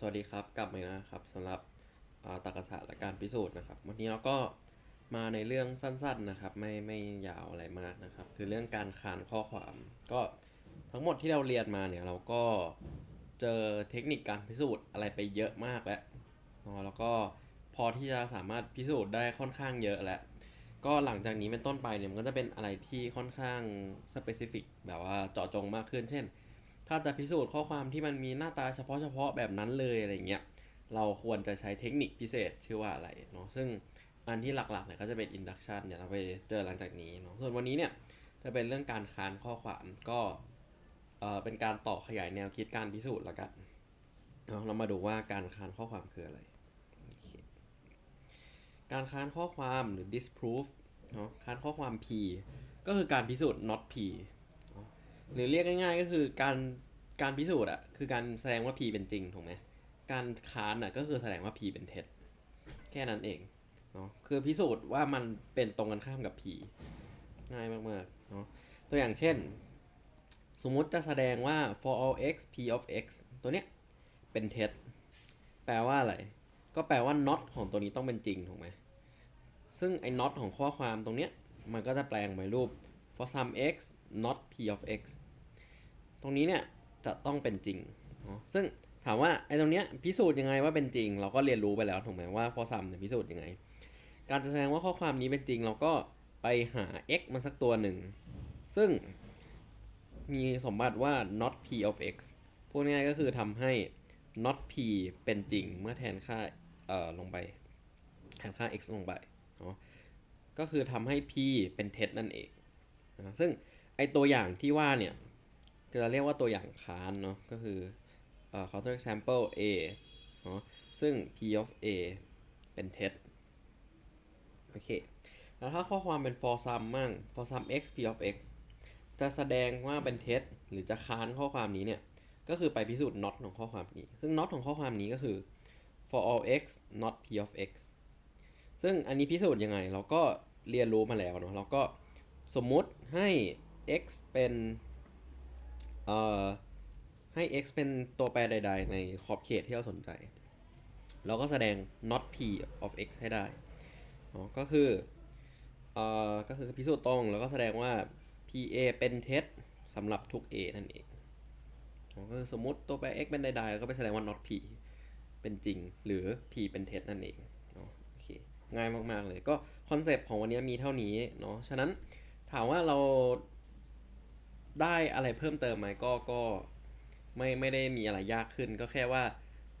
สวัสดีครับ กลับมาอีกแล้วนะครับสำหรับตรรกศาสตร์และการพิสูจน์นะครับ วันนี้เราก็มาในเรื่องสั้นๆนะครับ ไม่ไม่ยาวอะไรมากนะครับ คือเรื่องการขานข้อความ ก็ทั้งหมดที่เราเรียนมาเนี่ยเราก็เจอเทคนิคการพิสูจน์อะไรไปเยอะมากแล้วแล้วก็พอที่จะสามารถพิสูจน์ได้ค่อนข้างเยอะแล้วก็หลังจากนี้เป็นต้นไปเนี่ยมันก็จะเป็นอะไรที่ค่อนข้างสเปซิฟิกแบบว่าเจาะจงมากขึ้น เช่น ถ้าจะพิสูจน์ข้อความที่มันมีหน้าตาเฉพาะเฉพาะแบบนั้นเลยอะไรเงี้ย เราควรจะใช้เทคนิคพิเศษชื่อว่าอะไรเนาะ ซึ่งอันที่หลักๆเนี่ยก็จะเป็น induction เดี๋ยวเราไปเจอหลังจากนี้เนาะ ส่วนวันนี้เนี่ยจะเป็นเรื่องการค้านข้อความก็เอ่อเป็นการต่อขยายแนวคิดการพิสูจน์ละกันเนาะเรามาดูว่าการค้านข้อความคืออะไร การค้านข้อความหรือ disprove เนาะค้านข้อความ p ก็คือการพิสูจน์ not p หรือเรียกง่าย ๆ ก็คือการการพิสูจน์อะคือการแสดงว่า P เป็นจริงถูกไหมการค้านอะก็คือแสดงว่า P เป็นเท็จแค่นั้นเองเนาะคือพิสูจน์ว่ามันเป็นตรงกันข้ามกับ P ง่ายมากๆเนาะตัวอย่างเช่น สมมุติจะแสดงว่า for all x p of x ตัวเนี้ยเป็นเท็จแปลว่าอะไร ก็แปลว่า not ของตัวนี้ต้องเป็นจริงถูกไหมซึ่งไอ้ not ของข้อความตรงเนี้ยมันก็จะแปลงไปรูป for some x not p of x ตรงนี้เนี่ยจะต้องเป็นจริง ซึ่งถามว่าไอ้ตรงเนี้ยพิสูจน์ยังไงว่าเป็นจริง เราก็เรียนรู้ไปแล้วถูกไหมว่า for some เนี่ยพิสูจน์ยังไง การจะแสดงว่าข้อความนี้เป็นจริง เราก็ไปหา x มาสักตัวหนึ่ง ซึ่งมีสมบัติว่า not p of x พูดง่ายๆก็คือทำให้ not p เป็นจริงเมื่อแทนค่าเอ่อลงไป แทนค่า x ลงไปเนาะก็คือทำให้ p เป็นเท็จนั่นเองนะซึ่ง ไอตัวอย่างที่ว่าเนี่ยจะเรียกว่าตัวอย่างค้านเนาะก็คือเอ่อ counter example a เนาะซึ่ง p of a เป็นเท็จโอเคแล้วถ้าข้อความเป็น for some มั่ง for some x p of x จะแสดงว่าเป็นเท็จหรือจะค้านข้อความนี้เนี่ย ก็คือไปพิสูจน์ not ของข้อความนี้ ซึ่ง not ของข้อความนี้ก็คือ for all x not p of x ซึ่งอันนี้พิสูจน์ยังไง เราก็เรียนรู้มาแล้วเนาะเราก็สมมุติให้ x เป็นเอ่อให้ x เป็นตัวแปรใด ๆ ในขอบเขตที่เราสนใจ เราก็แสดง not p of x ให้ได้เนาะก็คือเอ่อก็คือพิสูจน์ตรงแล้วก็แสดงว่า pa เป็นเท็จสำหรับทุก a นั่นเองเนาะก็คือสมมติตัวแปร x เป็นใดๆแล้วก็ไปแสดงว่า not p เป็นจริงหรือ p เป็นเท็จนั่นเองเนาะโอเคง่ายมากๆเลยก็คอนเซปต์ของวันนี้มีเท่านี้เนาะฉะนั้นถามว่าเรา ได้อะไรเพิ่มเติมไหมก็ก็ไม่ไม่ได้มีอะไรยากขึ้น ก็แค่ว่า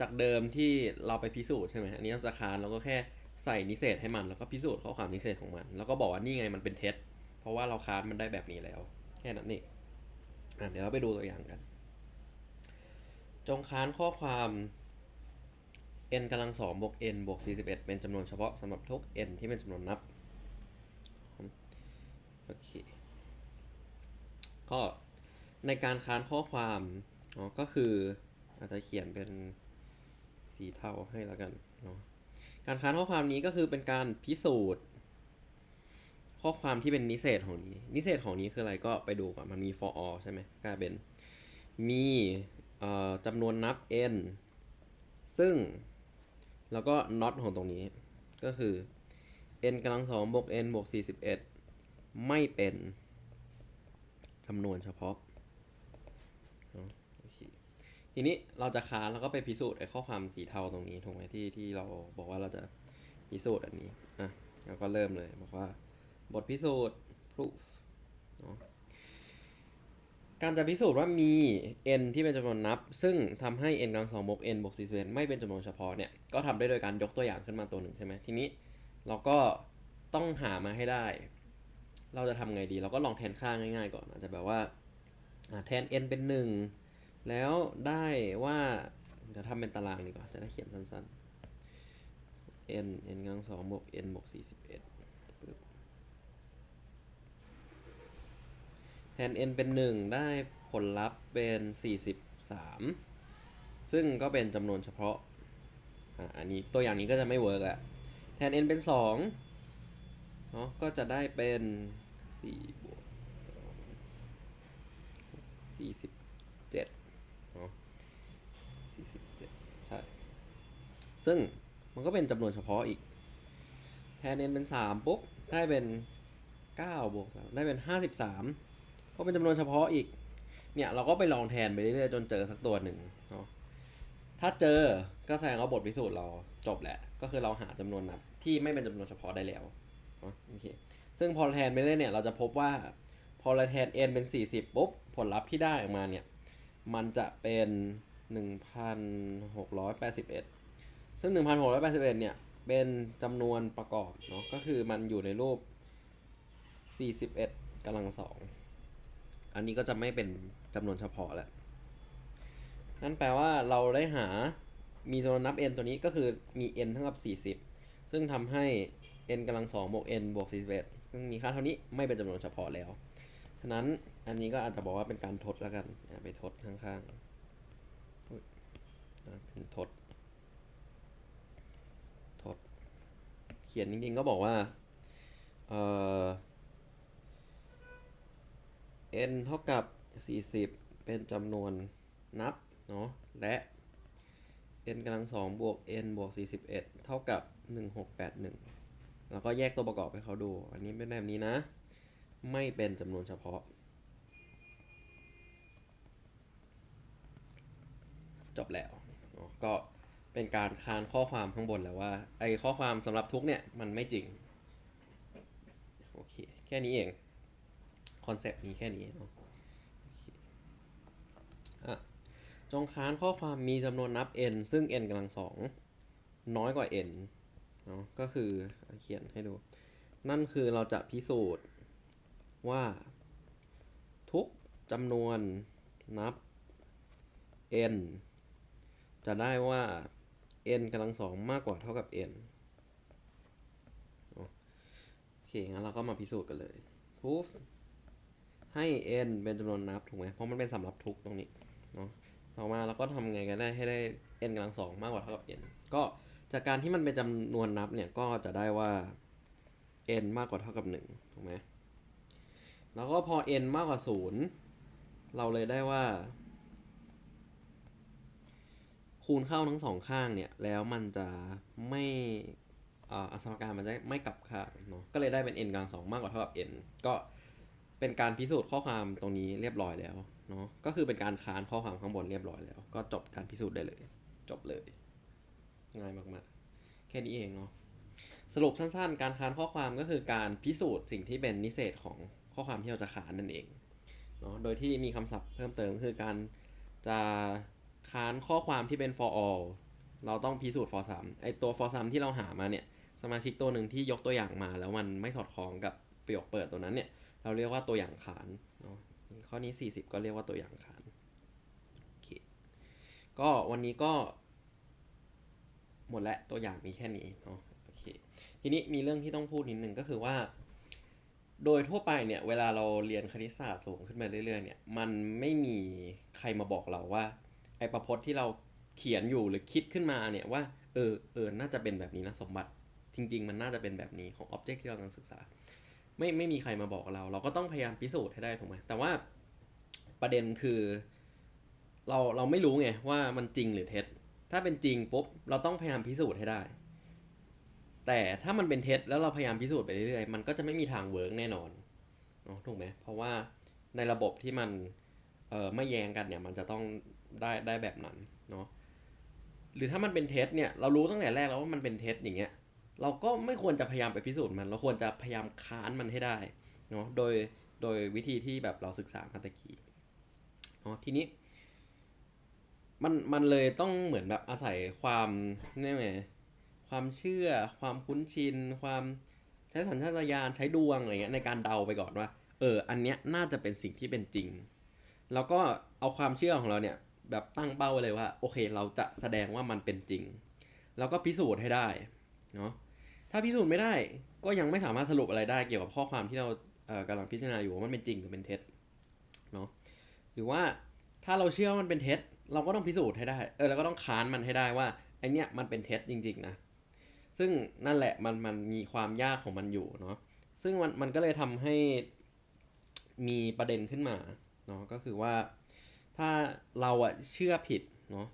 จากเดิมที่เราไปพิสูจน์ใช่ไหมอันนี้เราจะค้านเราก็แค่ใส่นิเศษให้มัน แล้วก็พิสูจน์ข้อความนิเศษของมัน แล้วก็บอกว่านี่ไงมันเป็นเท็จเพราะว่าเราค้านมันได้แบบนี้แล้ว แค่นั้นเองอะเดี๋ยวเราไปดูตัวอย่างกัน จงค้านข้อความ n กำลังสองบวก n บวก41 เป็นจำนวนเฉพาะสำหรับทุก n ที่เป็นจำนวนนับ โอเค ก็ในการค้านข้อความเนาะก็คืออาจจะเขียนเป็นสีเทาให้แล้วกันเนาะการค้านข้อความนี้ก็คือเป็นการพิสูจน์ ข้อความที่เป็นนิเศษของนี้ นิเศษของนี้คืออะไรก็ไปดูก่อนมันมี for all ใช่ไหมกลายเป็นมีจำนวนนับ n ซึ่งแล้วก็ not ของตรงนี้ ก็คือ n กำลังสองบวก n บวก41 ไม่เป็น จำนวนเฉพาะโอเคทีนี้เราจะค้านแล้วก็ไปพิสูจน์ไอ้ข้อความสีเทาตรงนี้ถูกไหมที่ที่เราบอกว่าเราจะพิสูจน์อันนี้อะเราก็เริ่มเลยบอกว่า บทพิสูจน์ proof เนอะการจะพิสูจน์ว่ามี n ที่เป็นจำนวนนับ ซึ่งทำให้ n กำลังสองบวก n บวก41ไม่เป็นจำนวนเฉพาะเนี่ย ก็ทำได้โดยการยกตัวอย่างขึ้นมาตัวหนึ่งใช่ไหมทีนี้ เราก็ต้องหามาให้ได้ เราจะทำไงดี เราก็ลองแทนค่าง่ายๆก่อน อาจจะแบบว่าแทน n เป็น 1 แล้วได้ว่าเดี๋ยวทำเป็นตารางดีกว่า จะได้เขียนสั้นๆ n n กำลังสองบวก n บวก41ปึ๊บแทน n เป็น 1 ได้ผลลัพธ์เป็น 43 ซึ่งก็เป็นจำนวนเฉพาะ อันนี้ตัวอย่างนี้ก็จะไม่เวิร์กอะแทน n เป็น 2 นาะก็จะได้เป็นสี่บวกสองสี่สิบเจ็ดเนาะสี่สิบเจ็ดใช่ ซึ่งมันก็เป็นจำนวนเฉพาะอีก แทน n เป็นสามปุ๊บ ได้เป็นเก้าบวกสามได้เป็นห้าสิบสามก็เป็นจำนวนเฉพาะอีก เนี่ยเราก็ไปลองแทนไปเรื่อยๆจนเจอสักตัวหนึ่งเนาะถ้าเจอก็แสดงว่าบทพิสูจน์เราจบแหละ ก็คือเราหาจำนวนนับที่ไม่เป็นจำนวนเฉพาะได้แล้ว โอเคซึ่งพอแทนไปเรื่อยเนี่ยเราจะพบว่าพอเราแทน n เป็น 40ปุ๊บผลลัพธ์ที่ได้ออกมาเนี่ยมันจะเป็น 1,681 ซึ่ง 1,681เนี่ยเป็นจำนวนประกอบเนาะก็คือมันอยู่ในรูป 41กำลังสองอันนี้ก็จะไม่เป็นจำนวนเฉพาะแล้วนั่นแปลว่าเราได้หามีจำนวนนับ n ตัวนี้ก็คือมี n เท่ากับ 40 ซึ่งทำให้ n กำลังสองบวก n บวก41ซึ่งมีค่าเท่านี้ไม่เป็นจำนวนเฉพาะแล้ว ฉะนั้นอันนี้ก็อาจจะบอกว่าเป็นการทดแล้วกัน ไปทดข้างๆเป็นทด ทด เขียนจริงๆก็บอกว่า เอ่อ n เท่ากับ 40 เป็นจำนวนนับเนาะและ n กำลังสองบวก n บวก41 เท่ากับ 1681 แล้วก็แยกตัวประกอบให้เขาดู อันนี้เป็นแบบนี้นะ ไม่เป็นจำนวนเฉพาะ จบแล้วก็เป็นการค้านข้อความข้างบนแล้วว่า ไอ้ข้อความสำหรับทุกเนี่ย มันไม่จริง โอเค แค่นี้เอง คอนเซปต์มีแค่นี้เนาะอะจงค้านข้อความมีจำนวนนับ n ซึ่ง n กำลังสองน้อยกว่า n เนาะก็คือเขียนให้ดู นั่นคือเราจะพิสูจน์ว่า ทุกจำนวนนับ n จะได้ว่า n กำลังสองมากกว่าเท่ากับ n โอเค งั้นเราก็มาพิสูจน์กันเลย proof ให้ n เป็นจำนวนนับถูกไหมเพราะมันเป็นสำหรับทุกตรงนี้เนาะต่อมาเราก็ทำไงกันได้ให้ได้ n กำลังสองมากกว่าเท่ากับ n ก็ จากการที่มันเป็นจำนวนนับเนี่ยก็จะได้ว่า n มากกว่าเท่ากับ1ถูกไหมแล้วก็พอ n มากกว่า 0 เราเลยได้ว่า คูณเข้าทั้งสองข้างเนี่ย แล้วมันจะไม่อสมการมันจะไม่กลับค่างเนาะก็เลยได้เป็น n กลังสองมากกว่าเท่ากับ n ก็เป็นการพิสูจน์ข้อความตรงนี้เรียบร้อยแล้วเนาะก็คือเป็นการค้านข้อความข้างบนเรียบร้อยแล้ว ก็จบการพิสูจน์ได้เลย จบเลย ง่ายมากๆ แค่นี้เองเนาะสรุปสั้นๆ การค้านข้อความก็คือการพิสูจน์สิ่งที่เป็นนิเศษของข้อความที่เราจะค้านนั่นเองเนาะโดยที่มีคำศัพท์เพิ่มเติมก็คือการจะค้านข้อความที่เป็น for all เราต้องพิสูจน์ for sum ไอตัว for sum ที่เราหามาเนี่ยสมาชิกตัวหนึ่งที่ยกตัวอย่างมาแล้วมันไม่สอดคล้องกับประโยคเปิดตัวนั้นเนี่ยเราเรียกว่าตัวอย่างขานเนาะข้อนี้ 40 ก็เรียกว่าตัวอย่างขานโอเคก็วันนี้ก็ หมดแล้วตัวอย่างมีแค่นี้เนาะโอเคทีนี้มีเรื่องที่ต้องพูดนิดนึงก็คือว่า โดยทั่วไปเนี่ยเวลาเราเรียนคณิตศาสตร์สูงขึ้นไปเรื่อยๆเนี่ยมันไม่มีใครมาบอกเราว่า ไอ้ประพจน์ที่เราเขียนอยู่หรือคิดขึ้นมาเนี่ยว่าเออเออน่าจะเป็นแบบนี้นะสมบัติจริง ๆ มันน่าจะเป็นแบบนี้ของอ็อบเจกต์ที่เรากำลังศึกษา ไม่ไม่มีใครมาบอกเรา เราก็ต้องพยายามพิสูจน์ให้ได้ถูกไหมแต่ว่าประเด็นคือ เราเราไม่รู้ไงว่ามันจริงหรือเท็จ ถ้าเป็นจริงปุ๊บเราต้องพยายามพิสูจน์ให้ได้ แต่ถ้ามันเป็นเท็จแล้วเราพยายามพิสูจน์ไปเรื่อยๆมันก็จะไม่มีทางเวิร์กแน่นอนเนาะถูกไหมเพราะว่าในระบบที่มันเอ่อไม่แย้งกันเนี่ยมันจะต้องได้ได้แบบนั้นเนาะหรือถ้ามันเป็นเท็จเนี่ยเรารู้ตั้งแต่แรกแล้วว่ามันเป็นเท็จอย่างเงี้ยเราก็ไม่ควรจะพยายามไปพิสูจน์มัน เราควรจะพยายามค้านมันให้ได้เนาะโดยโดยวิธีที่แบบเราศึกษามาตะกี้เนาะทีนี้ มันมันเลยต้องเหมือนแบบอาศัยความนี่ไงความเชื่อ ความคุ้นชิน ความใช้สัญชาตญาณใช้ดวงอะไรเงี้ยในการเดาไปก่อนว่า เออ อันเนี้ยน่าจะเป็นสิ่งที่เป็นจริง แล้วก็เอาความเชื่อของเราเนี่ยแบบตั้งเป้าเลยว่า โอเค เราจะแสดงว่ามันเป็นจริง แล้วก็พิสูจน์ให้ได้เนาะถ้าพิสูจน์ไม่ได้ก็ยังไม่สามารถสรุปอะไรได้เกี่ยวกับข้อความที่เราเอ่อกำลังพิจารณาอยู่ว่ามันเป็นจริงหรือเป็นเท็จเนาะหรือว่าถ้าเราเชื่อว่ามันเป็นเท็จ เราก็ต้องพิสูจน์ให้ได้ เออเราก็ต้องค้านมันให้ได้ว่าไอเนี้ยมันเป็นเท็จจริง ๆ นะ ซึ่งนั่นแหละมันมันมีความยากของมันอยู่เนาะ ซึ่งมันมันก็เลยทำให้มีประเด็นขึ้นมาเนาะก็คือว่าถ้าเราอะเชื่อผิดเนาะ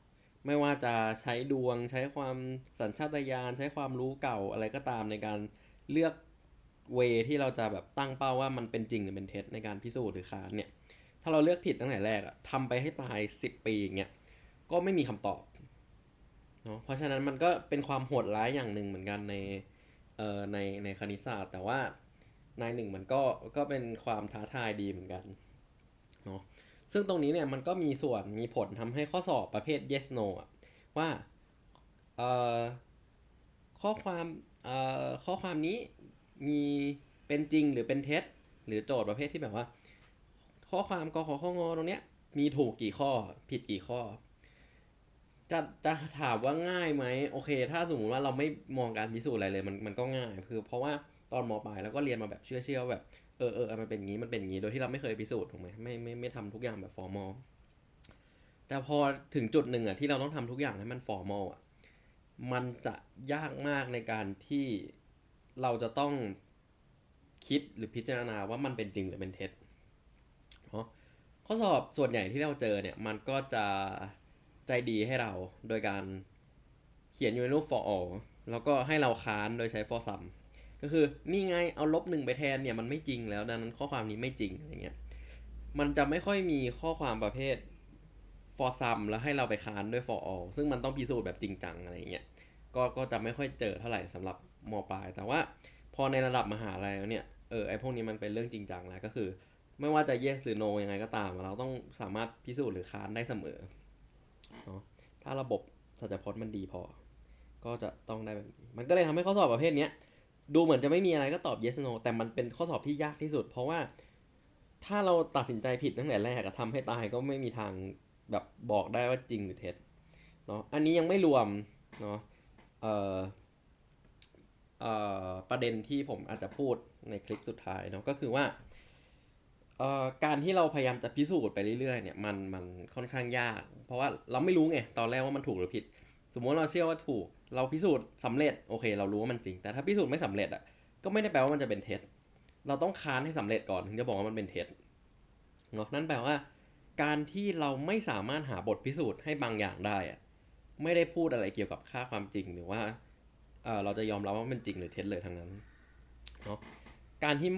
ไม่ว่าจะใช้ดวงใช้ความสัญชาตญาณใช้ความรู้เก่าอะไรก็ตามในการเลือกเวที่เราจะแบบตั้งเป้าว่ามันเป็นจริงหรือเป็นเท็จในการพิสูจน์หรือค้านเนี่ย ถ้าเราเลือกผิดตั้งแต่แรกอะทำไปให้ตายสิบปีอย่างเงี้ยก็ไม่มีคำตอบเนาะเพราะฉะนั้นมันก็เป็นความโหดร้ายอย่างหนึ่งเหมือนกันในเอ่อในในคณิตศาสตร์ แต่ว่าในหนึ่งมันก็ก็เป็นความท้าทายดีเหมือนกันเนาะซึ่งตรงนี้เนี่ยมันก็มีส่วนมีผลทำให้ข้อสอบประเภท yes no อะว่าเอ่อข้อความเอ่อข้อความนี้มีเป็นจริงหรือเป็นเท็จหรือโจทย์ประเภทที่แบบว่า ข้อความกขอข้องอตรงเนี้ย มีถูกกี่ข้อผิดกี่ข้อ จะจะถามว่าง่ายไหมโอเค ถ้าสมมติว่าเราไม่มองการพิสูจน์อะไรเลยมันมันก็ง่ายคือเพราะว่าตอนมปลายแล้วก็เรียนมาแบบเชื่อเชื่อว่าแบบเออเออมันเป็นอย่างนี้มันเป็นอย่างนี้โดยที่เราไม่เคยพิสูจน์ถูกไหมไม่ไม่ไม่ทำทุกอย่างแบบฟอร์มอลแต่พอถึงจุดหนึ่งอะที่เราต้องทำทุกอย่างให้มันฟอร์มอลอะมันจะยากมากในการที่เราจะต้องคิดหรือพิจารณาว่ามันเป็นจริงหรือเป็นเท็จ ข้อสอบส่วนใหญ่ที่เราเจอเนี่ยมันก็จะใจดีให้เราโดยการเขียนอยู่ในรูป for all แล้วก็ให้เราค้านโดยใช้ for some ก็คือนี่ไงเอาลบหนึ่งไปแทนเนี่ยมันไม่จริงแล้วดังนั้นข้อความนี้ไม่จริงอะไรเงี้ยมันจะไม่ค่อยมีข้อความประเภท for some แล้วให้เราไปค้านด้วย for all ซึ่งมันต้องพิสูจน์แบบจริงจังอะไรเงี้ยก็ก็จะไม่ค่อยเจอเท่าไหร่สำหรับมปลาย แต่ว่าพอในระดับมหาลัยแล้วเนี่ยเออไอพวกนี้มันเป็นเรื่องจริงจังแล้วก็คือ ไม่ว่าจะ yes หรือ no ยังไงก็ตาม เราต้องสามารถพิสูจน์หรือค้านได้เสมอเนาะถ้าระบบสัจพจน์มันดีพอ ก็จะต้องได้แบบนี้มันก็เลยทำให้ข้อสอบประเภทเนี้ยดูเหมือนจะไม่มีอะไรก็ตอบ yes no แต่มันเป็นข้อสอบที่ยากที่สุด เพราะว่าถ้าเราตัดสินใจผิดตั้งแต่แรกอะทำให้ตายก็ไม่มีทางแบบบอกได้ว่าจริงหรือเท็จเนาะอันนี้ยังไม่รวมเนาะเอ่อเอ่อประเด็นที่ผมอาจจะพูดในคลิปสุดท้ายเนาะก็คือว่า การที่เราพยายามจะพิสูจน์ไปเรื่อยๆเนี่ยมันมันค่อนข้างยาก เพราะว่าเราไม่รู้ไงตอนแรกว่ามันถูกหรือผิด สมมติเราเชื่อว่าถูก เราพิสูจน์สำเร็จโอเค เรารู้ว่ามันจริง แต่ถ้าพิสูจน์ไม่สำเร็จอะก็ไม่ได้แปลว่ามันจะเป็นเท็จเราต้องค้านให้สำเร็จก่อนถึงจะบอกว่ามันเป็นเท็จเนาะนั่นแปลว่า การที่เราไม่สามารถหาบทพิสูจน์ให้บางอย่างได้อะไม่ได้พูดอะไรเกี่ยวกับค่าความจริงหรือว่าเออเราจะยอมรับว่ามันจริงหรือเท็จเลยทั้งนั้นเนาะการที่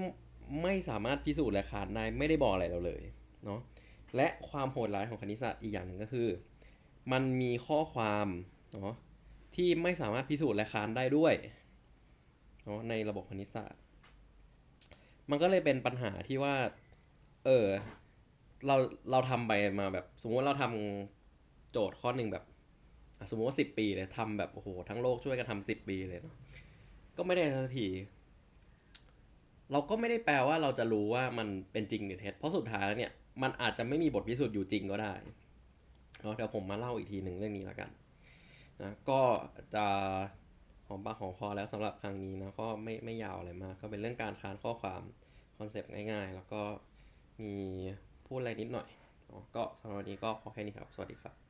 ไม่สามารถพิสูจน์และค้านได้ไม่ได้บอกอะไรเราเลยเนาะและความโหดร้ายของคณิตศาสตร์อีกอย่างหนึ่งก็คือ มันมีข้อความเนาะที่ไม่สามารถพิสูจน์และค้านได้ด้วยเนาะในระบบคณิตศาสตร์ มันก็เลยเป็นปัญหาที่ว่า เออเราเราทำไปมาแบบ สมมติเราทำโจทย์ข้อหนึ่งแบบสมมติว่าสิบปีเลยทำแบบโอ้โหทั้งโลกช่วยกันทำสิบปีเลยเนาะก็ไม่ได้สักที เราก็ไม่ได้แปลว่าเราจะรู้ว่ามันเป็นจริงหรือเท็จเพราะสุดท้ายแล้วเนี่ยมันอาจจะไม่มีบทพิสูจน์อยู่จริงก็ได้เนาะเดี๋ยวผมมาเล่าอีกทีหนึ่งเรื่องนี้แล้วกันนะก็จะหอมปากหอมคอแล้วสำหรับครั้งนี้นะก็ไม่ไม่ยาวอะไรมากก็เป็นเรื่องการค้านข้อความคอนเซปต์ง่ายๆ แล้วก็มีพูดอะไรนิดหน่อยก็สำหรับวันนี้ก็พอแค่นี้ครับ สวัสดีครับ